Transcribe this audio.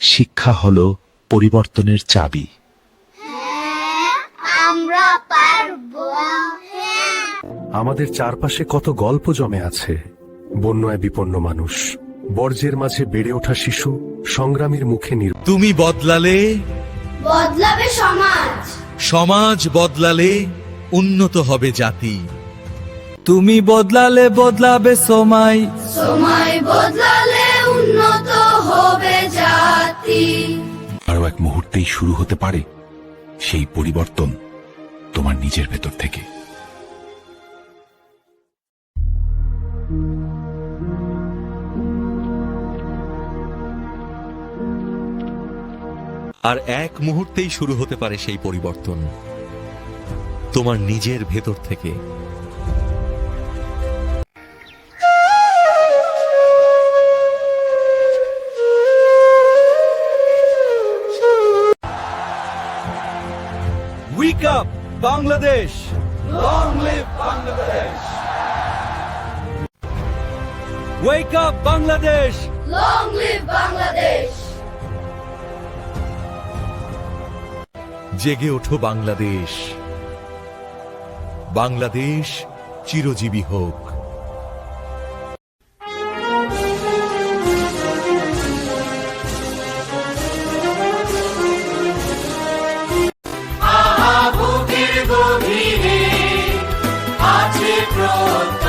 শিক্ষা হলো পরিবর্তনের চাবি। আমরা পারব। আমাদের চারপাশে কত গল্প জমে আছে। বন্যায় বিপন্ন মানুষ বর্জ্যের মাঝে বেড়ে ওঠা শিশু সংগ্রামের মুখে নির তুমি বদলালে বদলাবে সমাজ। সমাজ বদলালে উন্নত হবে জাতি। তুমি বদলালে বদলাবে সময়। সময় বদলালে এক মুহূর্তেই শুরু হতে পারে সেই পরিবর্তন তোমার নিজের ভেতর থেকে। আর এক মুহূর্তেই শুরু হতে পারে সেই পরিবর্তন তোমার নিজের ভেতর থেকে। Wake up Bangladesh long live Bangladesh wake up Bangladesh long live Bangladesh জেগে ওঠো বাংলাদেশ। বাংলাদেশ চিরজীবী হোক। আছে